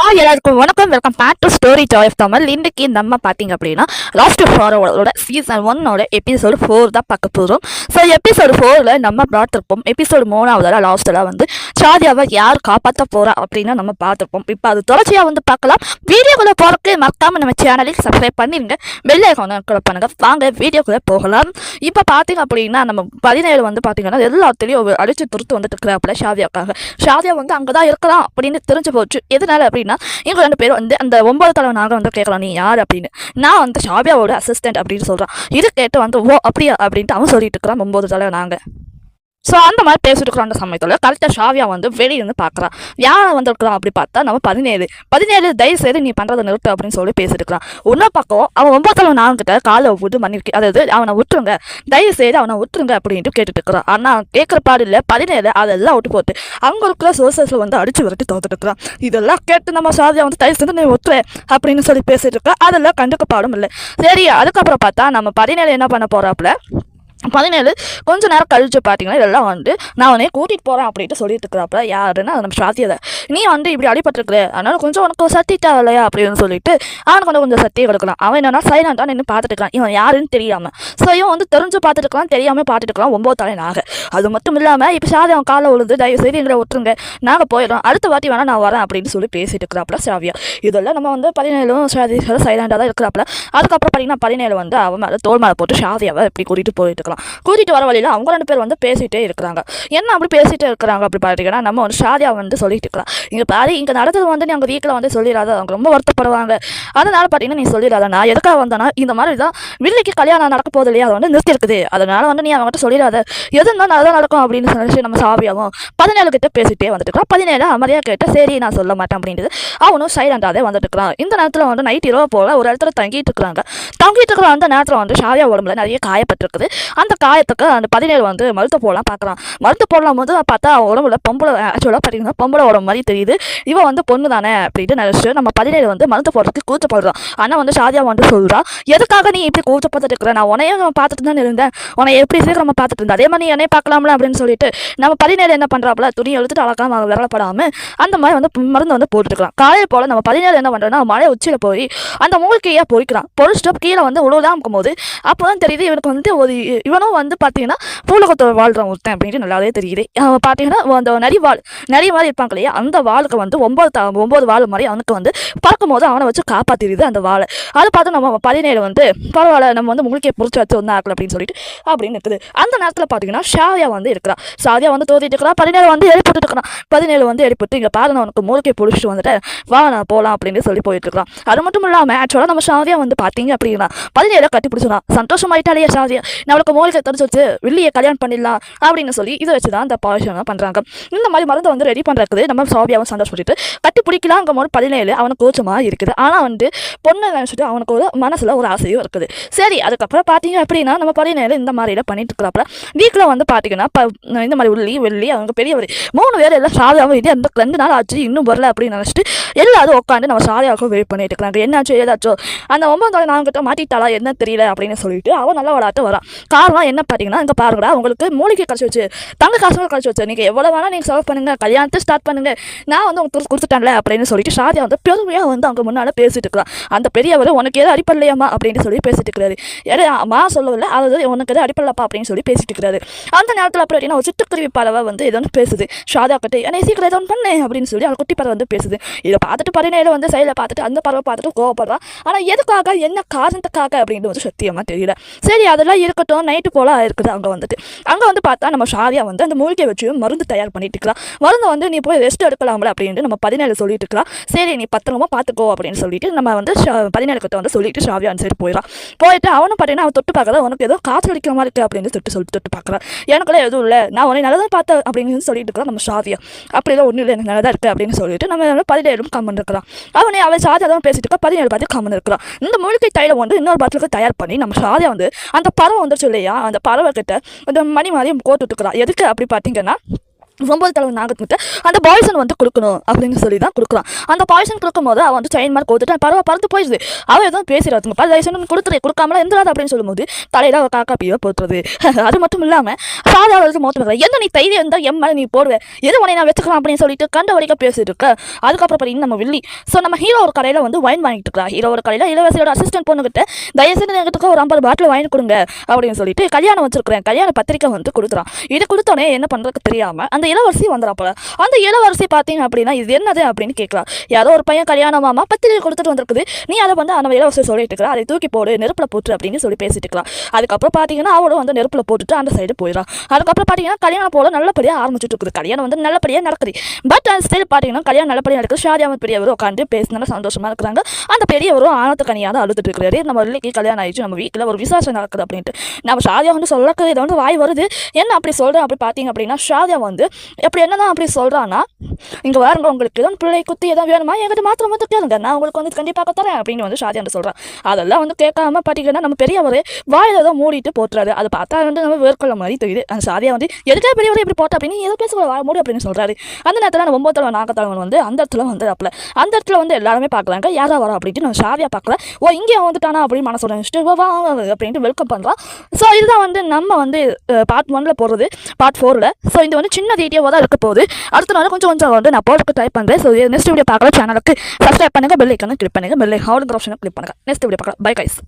Hi எல்லாருக்கும் வணக்கம். Welcome back to story joy of Tamil இந்த நம்ம பார்த்தீங்க அப்படின்னா லாஸ்ட் ஃபாரோட சீசன் ஒன்னோட எபிசோடு ஃபோர் தான் பார்க்க போகிறோம் ஸோ எபிசோடு ஃபோரில் நம்ம பார்த்துருப்போம். எபிசோடு மூணாவதில் லாஸ்ட்டில் வந்து ஷாதியாவை யார் காப்பாற்ற போகிறா அப்படின்னு நம்ம பார்த்துருப்போம். இப்போ அது தொடர்ச்சியாக வந்து பார்க்கலாம். வீடியோக்குள்ளே போகிறதுக்கு மறக்காம நம்ம சேனலுக்கு சப்ஸ்கிரைப் பண்ணிருங்க. பெல் ஐக்கான கிளிக் பண்ணுங்க. வாங்க வீடியோக்குள்ளே போகலாம். இப்போ பார்த்தீங்க அப்படின்னா நம்ம பதினேழு வந்து பார்த்தீங்கன்னா எல்லாத்துலேயும் ஒரு அடிச்சு துருத்து வந்துட்டு இருக்கிறாப்புல ஷாதியாக்காக ஷாதியா வந்து அங்கே தான் இருக்கலாம் அப்படின்னு தெரிஞ்சு போச்சு. எதனால அப்படின்னா இவங்க ரெண்டு பேரும் வந்து அந்த ஒன்பது தலைவர் நாங்கள் வந்து கேட்கலாம் நீ யார் அப்படின்னு. நான் வந்து ஷாபியாவோட அசிஸ்டன்ட் அப்படின்னு சொல்கிறான் இது கேட்டு வந்து ஓ அப்படியா அப்படின்ட்டு அவன் சொல்லிட்டு இருக்கிறான் ஒம்பது தலைவர் நாங்கள் ஸோ அந்த மாதிரி பேசிட்டு இருக்கிற அந்த சமயத்தில். கரெக்டாக ஷாவியா வந்து வெளியே இருந்து பார்க்குறான் யாரை வந்திருக்கிறான் அப்படி பார்த்தா நம்ம பதினேழு. பதினேழு தயவு செய்து நீ பண்ணுறதை நிறுத்து அப்படின்னு சொல்லி பேசிட்டுருக்கான் ஒன்றா இன்னொரு பக்கம் அவன் ஒன்பதாம் நாள் கிட்ட காலை விட்டு மன்னிருக்கு அதாவது அவனை விட்டுருங்க தயவு செய்து அவனை விட்டுருங்க அப்படின்ட்டு கேட்டுட்டு இருக்கிறான் ஆனால் கேட்குற பாடு இல்லை. பதினேழு அதெல்லாம் விட்டு போட்டு அவங்க இருக்கிற சோர்சஸில் வந்து அடிச்சு விரட்டி தோத்துட்டு இருக்கிறான் இதெல்லாம் கேட்டு நம்ம ஷாவியா வந்து தயவு செய்து நீ ஒத்துவே அப்படின்னு சொல்லி பேசிட்டு இருக்கா. அதெல்லாம் கண்டுக்க பாடும் இல்லை. சரி அதுக்கப்புறம் பார்த்தா நம்ம பதினேழு என்ன பண்ண போகிறாப்புல பதினேழு கொஞ்ச நேரம் கழிச்சு பார்த்தீங்கன்னா இதெல்லாம் வந்து நான் உன்னை கூட்டிகிட்டு போகிறேன் அப்படின்ட்டு சொல்லிட்டு இருக்கிறாப்புல. யாருன்னா நம்ம சாத்தியதை நீ வந்து இப்படி அடிபட்டிருக்கிற. அதனால கொஞ்சம் உனக்கு சத்தி தேவையில்லையா அப்படின்னு சொல்லிட்டு அவனுக்கு கொஞ்சம் கொஞ்சம் சத்தியை கொடுக்கலாம். அவன் என்னன்னா சைலண்டாக நின்று பார்த்துட்டு இருக்கான். இவன் யாருன்னு தெரியாமல் ஸோ இவன் வந்து தெரிஞ்சு பார்த்துட்டு இருக்கலாம் தெரியாமல் பார்த்துட்டு இருக்கலாம் ஒம்பது தலை நாக. அது மட்டும் இல்லாமல் இப்போ சாதி அவன் காலை உழுது தயவு செய்து எங்களை விட்டுருங்க. நாங்கள் போயிடும் அடுத்த வாட்டி வேணால் நான் வரேன் அப்படின்னு சொல்லி பேசிட்டு இருக்கிறாப்புல சாவியா. இதெல்லாம் நம்ம வந்து பதினேழும் சாதி சைலண்டாக தான் இருக்கிறாப்புல. அதுக்கப்புறம் பார்த்தீங்கன்னா பதினேழு வந்து அவன் மேலே தோல் மேலே போட்டு சாதியாவை இப்படி கூட்டிகிட்டு போயிட்டு இருக்கலாம். கூட்டிகிட்டு வர வழியில் அவங்க ரெண்டு பேர் வந்து பேசிகிட்டே இருக்கிறாங்க. என்ன அப்படி பேசிகிட்டே இருக்கிறாங்க அப்படி பார்த்தீங்கன்னா நம்ம வந்து ஷாதியா வந்து சொல்லிட்டு இருக்கலாம் இங்கே பாரு இங்கே நடந்தது வந்து நீ அவங்க வீட்டில் வந்து சொல்லிடாத அவங்க ரொம்ப வருத்தப்படுவாங்க. அதனால் பார்த்தீங்கன்னா நீ சொல்லிடாத. நான் எதுக்காக வந்தேன்னா இந்த மாதிரி தான் வில்லிக்கு கல்யாணம் நடக்க போகுது இல்லையா? அது வந்து நிறுத்தி இருக்குது அதனால் வந்து நீ அவங்ககிட்ட சொல்லிடாத. எது இருந்தால் நல்லா நடக்கும் அப்படின்னு சொல்லி நம்ம சாவியாவும் பதினேழு கிட்ட பேசிகிட்டே வந்துட்டு இருக்கான். பதினேழு அமைதியாக கேட்டு சரி நான் சொல்ல மாட்டேன் அப்படின்றது அவனும் சைலண்டாகவே வந்துட்டு இருக்கிறான். இந்த நேரத்தில் வந்து நைட் இரவு போல் ஒரு இடத்துல தங்கிட்டு இருக்கிறாங்க. தங்கிட்டு இருக்கிற அந்த நேரத்தில் வந்து ஷாவியா உடம்புல நிறைய காயப்பட்டிருக்குது. அந்த காயத்துக்கு அந்த பதினேழு வந்து மருத்து போடலாம் பார்க்குறான் மருந்து போடலாம் போது பார்த்தா அவன் உடம்புல பொம்பளை ஆக்சுவலாக பார்த்தீங்கன்னா பொம்பளை உடம்பு மாதிரி தெரியுது. இவன் வந்து பொண்ணு தானே அப்படின்ட்டு நினச்சிட்டு நம்ம பதினேழு வந்து மருந்து போடுறதுக்கு கூச்சப்படுறான் ஆனால் வந்து ஷாதியா வந்து சொல்கிறான் எதுக்காக நீ இப்படி கூச்சப்பட்டு இருக்கிற? நான் உனையும் பார்த்துட்டு தான் இருந்தேன். உன்னை எப்படி சீக்கிரமாக பார்த்துட்டு இருந்தேன். அதே மாதிரி நீ என்னையே பார்க்கலாம்ல அப்படின்னு சொல்லிட்டு நம்ம பதினேழு என்ன பண்ணுறாப்புல துணி எழுத்துட்டு அழகாம விரலப்படாமல் அந்த மாதிரி வந்து மருந்து வந்து போட்டுருக்கலாம் காலையில் போல் நம்ம பதினேழு என்ன பண்ணுறோன்னா மழை உச்சியில் போய் அந்த மூலிகையாக பொறிக்கிறான். பொறிச்சிட்டு கீழே வந்து உழுதான் இருக்கும்போது அப்போ தான் தெரியுது இவனுக்கு வந்து ஒரு இவனும் வந்து பார்த்தீங்கன்னா பூலகத்தை வாழ்கிறான் ஒருத்தன் அப்படின்ட்டு நல்லாவே தெரியுது. பார்த்தீங்கன்னா அந்த நரி வாள் நரி மாதிரி இருப்பாங்க இல்லையா அந்த வாளுக்கு வந்து ஒம்பது த ஒம்பது வாள் மாதிரி அவனுக்கு வந்து பறக்கும் போது அவனை வச்சு காப்பாற்றிடுது அந்த வாழை அதை பார்த்து நம்ம பதினேழு வந்து பரவாயில்ல நம்ம வந்து முழுக்கையை பிடிச்சி வச்சு ஒன்றா ஆக்கல அப்படின்னு சொல்லிட்டு அப்படின்னு இருக்குது. அந்த நேரத்தில் பார்த்தீங்கன்னா ஷாவியா வந்து இருக்கிறா ஷாவியா வந்து தோதிட்டு இருக்கிறா பதினேழு வந்து எழுப்பிட்டு இருக்கிறான். பதினேழு வந்து எழுப்பிட்டு இங்கே பாரு நான் உனக்கு மூலிகையை பிடிச்சிட்டு வந்துட்டு வா நான் போகலாம் அப்படின்னு சொல்லி போயிட்டு இருக்கிறான். அது மட்டும் இல்லாமல் ஆக்சுவலாக நம்ம ஷாவியா வந்து பார்த்தீங்க அப்படின்னா பதினேழு கட்டி பிடிச்சிடலாம் சந்தோஷமாயிட்டாலே ஷாவியா நம்மளுக்கு மூலிகை தெரிஞ்சு வச்சு வில்லியை கல்யாணம் பண்ணிடலாம் அப்படின்னு சொல்லி இதை வச்சு தான் அந்த பாஷனை பண்ணுறாங்க இந்த மாதிரி மருந்தை வந்து ரெடி பண்ணுறதுக்கு நம்ம சாவியாவும் சந்தோஷப்பட்டுட்டு கட்டி பிடிக்கலாங்கும் போது பதினேழு அவனுக்கு கோச்சமாக இருக்குது. ஆனால் வந்து பொண்ணு நினச்சிட்டு அவனுக்கு ஒரு மனசில் ஒரு ஆசையும் இருக்குது. சரி அதுக்கப்புறம் பார்த்தீங்க அப்படின்னா நம்ம பதினேழு இந்த மாதிரிலாம் பண்ணிட்டு இருக்கிறப்ப வீட்டில் வந்து பார்த்தீங்கன்னா ப இந்த மாதிரி உள்ளி வெள்ளி அவங்க பெரியவர் மூணு பேர் எல்லாம் சாதியாகவும் இது அந்த ரெண்டு நாள் ஆச்சு இன்னும் வரல அப்படின்னு நினச்சிட்டு எல்லாரும் உட்காந்து நம்ம சாதியாவுக்கும் வெயிட் பண்ணிட்டு இருக்கிறாங்க. என்னாச்சோ ஏதாச்சோ? அந்த ஒன்பது நாள் நான் கிட்ட மாட்டிட்டாளா என்ன தெரியல அப்படின்னு சொல்லிட்டு அவன் நல்லா விளாட்டு வரான். காரணம் என்ன பார்த்தீங்கன்னா இங்கே பாருங்கடா உங்களுக்கு மூலிகை கழிச்சு வச்சு தங்க காசுகள் கழிச்சு வச்சு நீங்கள் எவ்வளோ வேணால் நீங்கள் செலவு பண்ணுங்கள் கல்யாணத்தை ஸ்டார்ட் பண்ணுங்கள் நான் வந்து உங்களுக்கு கொடுத்துட்டேன்ல அப்படின்னு சொல்லிட்டு ஷாதியா வந்து பெருமையாக வந்து அவங்க முன்னால் பேசிட்டு இருக்கிறான் அந்த பெரியவர் உனக்கு எதுவும் அடிப்படலையாமா அப்படின்னு சொல்லி பேசிட்டு இருக்கிறாரு ஏன்னா அம்மா சொல்லவில்லை அதாவது உனக்கு எதுவும் அடிப்படலப்பா அப்படின்னு சொல்லி பேசிட்டு இருக்கிறாரு அந்த நேரத்தில் அப்புறம் என்ன ஒரு சிட்டுக்குருவி பறவை வந்து ஏதோ ஒன்று பேசுது. ஷாதா கிட்ட என்னை சீக்கிரம் ஏதோ ஒன்று பண்ணு அப்படின்னு சொல்லி அவள் குட்டி பறவை வந்து பேசுது. இதை பார்த்துட்டு பதினேழு வந்து சைடில் பார்த்துட்டு அந்த பறவை பார்த்துட்டு கோவப்படுறான் ஆனால் எதுக்காக என்ன காரணத்துக்காக அப்படின்னு வந்து சத்தியமாக தெரியல. சரி அதெல்லாம் இருக்கட்டும் நைட்டு போல இருக்குது அங்கே வந்துட்டு. அங்கே வந்து பார்த்தா நம்ம ஷாவியா வந்து அந்த மூலிகை வச்சு மருந்து தயார் பண்ணிட்டு இருக்கிறா மருந்து வந்து நீ போய் ரெஸ்ட் எடுக்கலாம்ல அப்படின்ட்டு நம்ம பதினேழு சொல்லிட்டு இருக்கிறா சரி நீ பத்திரமா பார்த்துக்கோ அப்படின்னு சொல்லிட்டு நம்ம வந்து ஷா- பதினேழு கிட்ட வந்து சொல்லிட்டு ஷாவியா சரி சைடு போயிடறான் போயிட்டு அவனும் பார்த்தீங்கன்னா அவன் தொட்டு பார்க்கல உனக்கு ஏதோ காய்ச்சல் அடிக்கிற மாதிரி இருக்கு அப்படின்னு தொட்டு சொல்லிட்டு தொட்டு பார்க்குறான் எனக்குலாம் எதுவும் இல்லை. நான் உன்னை நல்லா தான் பார்த்தேன் அப்படின்னு சொல்லிட்டு இருக்கிறான் நம்ம ஷாவியா அப்படிலாம் ஒன்றும் இல்லை எனக்கு நல்லா தான் அப்படின்னு சொல்லிட்டு நம்ம பதினேழும் கம்மன் இருக்கிறான். அவனே அவன் சாதியா தான் பேசிட்டு இருக்கா. பதினேழு பார்த்து கம்மன் இருக்கிறான். இந்த மூலிகை தைலம் வந்து இன்னொரு பாட்டிலுக்கு தயார் பண்ணி நம்ம ஷாதியா வந்து அந்த பறவை வந்துருச்சு இல்லையா? அந்த பறவை கிட்ட அந்த மணி மாதிரி கோத்துட்டுக்கிறான் எதுக்கு அப்படி பார்த்தீங்கன்னா ஒம்பது தலைவர் நாகத்துக்கிட்ட அந்த பாய்சன் வந்து கொடுக்கணும் அப்படின்னு சொல்லி தான் கொடுக்குறான். அந்த பாய்சன் கொடுக்கும்போது அவன் வந்து செயின் மாதிரி கொடுத்துட்டு பரவ பறந்து போயிடுது. அவன் எதுவும் பேசுகிறாங்க பல தயவுசெய்து கொடுத்துரு கொடுக்காமல எந்திராது அப்படின்னு சொல்லும்போது தலையில் அவள் காக்கா பீவை போத்துறது அது மட்டும் இல்லாமல் சாதா வந்து என்ன நீ தைரியம் இருந்தால் எம் மேலே நீ போடுவேன் எது உன்னை நான் வச்சுக்கலாம் அப்படின்னு சொல்லிட்டு கண்ட வரைக்கும் பேசிட்டு இருக்க அதுக்கப்புறம் பார்த்தீங்கன்னா நம்ம வில்லி. ஸோ நம்ம ஹீரோ ஒரு கடையில் வந்து வைன் வாங்கிட்டு இருக்கா ஹீரோ ஒரு கடையில் இளவரசியோட அசிஸ்டன்ட் பொண்ணுகிட்ட தயவுசெய்து எங்கிட்ட ஒரு ஐம்பது பாட்டில் வாங்கி கொடுங்க அப்படின்னு சொல்லிட்டு கல்யாணம் வச்சிருக்கிறேன். கல்யாண பத்திரிக்கை வந்து கொடுத்துறான் இது கொடுத்தோடனே என்ன பண்ணுறதுக்கு தெரியாமல் அந்த இளவரசி வந்துடுறாப்புல அந்த இளவரசி பார்த்தீங்க அப்படின்னா இது என்னது அப்படின்னு கேட்கலாம். யாரோ ஒரு பையன் கல்யாணமாமா பத்திரிக்கை கொடுத்துட்டு வந்திருக்குது. நீ அதை வந்து அந்த இளவரசி சொல்லிட்டு இருக்கிற அதை தூக்கி போடு நெருப்பில் போட்டு அப்படின்னு சொல்லி பேசிட்டு இருக்கலாம். அதுக்கப்புறம் பார்த்தீங்கன்னா அவளும் வந்து நெருப்பில் போட்டுட்டு அந்த சைடு போயிடறான் அதுக்கப்புறம் பார்த்தீங்கன்னா கல்யாணம் போல நல்லபடியாக ஆரம்பிச்சுட்டு இருக்குது. கல்யாணம் வந்து நல்லபடியாக நடக்குது. பட் அந்த ஸ்டைல் பார்த்தீங்கன்னா கல்யாணம் நல்லபடியாக நடக்குது. ஷாதியாமத் பெரியவர் உட்காந்து பேசினால சந்தோஷமாக இருக்கிறாங்க. அந்த பெரியவரும் ஆனத்து கனியாக தான் அழுதுட்டு இருக்கிறாரு. நம்ம இல்லைக்கு கல்யாணம் ஆயிடுச்சு நம்ம வீட்டில் ஒரு விசேஷம் நடக்குது அப்படின்ட்டு. நம்ம ஷாதியா வந்து சொல்லக்கு இதை வந்து வாய் வருது. என்ன அப்படி சொல்கிறேன் அப்படி பார்த்தீங்க அப்படின்னா ஷாதியா வந்து எப்படி என்னதான் அப்படி சொல்கிறான்னா இங்கே வாருங்க உங்களுக்கு எதுவும் பிள்ளை குத்தி எதாவது வேணுமா? என்கிட்ட மாத்திரம் வந்து கேளுங்க. நான் உங்களுக்கு வந்து கண்டிப்பாக தரேன் அப்படின்னு வந்து ஷாதியா சொல்கிறான் அதெல்லாம் வந்து கேட்காம பார்த்தீங்கன்னா நம்ம பெரியவர் வாயில் ஏதோ மூடிட்டு போட்டுறாரு. அதை பார்த்தா வந்து நம்ம வேர்க்கொள்ள மாதிரி தெரியுது. அந்த சாதியாக வந்து எதுக்காக பெரியவர் இப்படி போட்ட? அப்படின்னு ஏதோ பேச வாழ மூடி அப்படின்னு சொல்கிறாரு அந்த நேரத்தில் நம்ம ஒம்பது நாகத்தலைவன் வந்து அந்த இடத்துல வந்து அப்பல அந்த இடத்துல வந்து எல்லாருமே பார்க்குறாங்க. யாரா வரா? அப்படின்ட்டு நம்ம ஷாதியா பார்க்கல. ஓ இங்கே வந்துட்டானா? அப்படின்னு மனசு நினச்சிட்டு வா அப்படின்ட்டு வெல்கம் பண்ணுறான் ஸோ இதுதான் வந்து நம்ம வந்து பார்ட் ஒனில் போடுறது. பார்ட் ஃபோரில் ஸோ இது வந்து சின்ன வீடியோவாக தான் இருக்க போகுது. அடுத்த நாள் கொஞ்சம் கொஞ்சம் வந்து நான் போகிறதுக்கு ட்ரை பண்ணுறேன் ஸோ நெக்ஸ்ட் வீடியோ பார்க்குற சேனலுக்கு சப்ஸ்கிரைப் பண்ணுங்க பெல் ஐக்கான கிளிக் பண்ணுங்க பெல் ஹவுலிங் ஆப்ஷனை கிளிக் பண்ணுங்க. நெக்ஸ்ட் வீடியோ பார்க்கலாம். Bye guys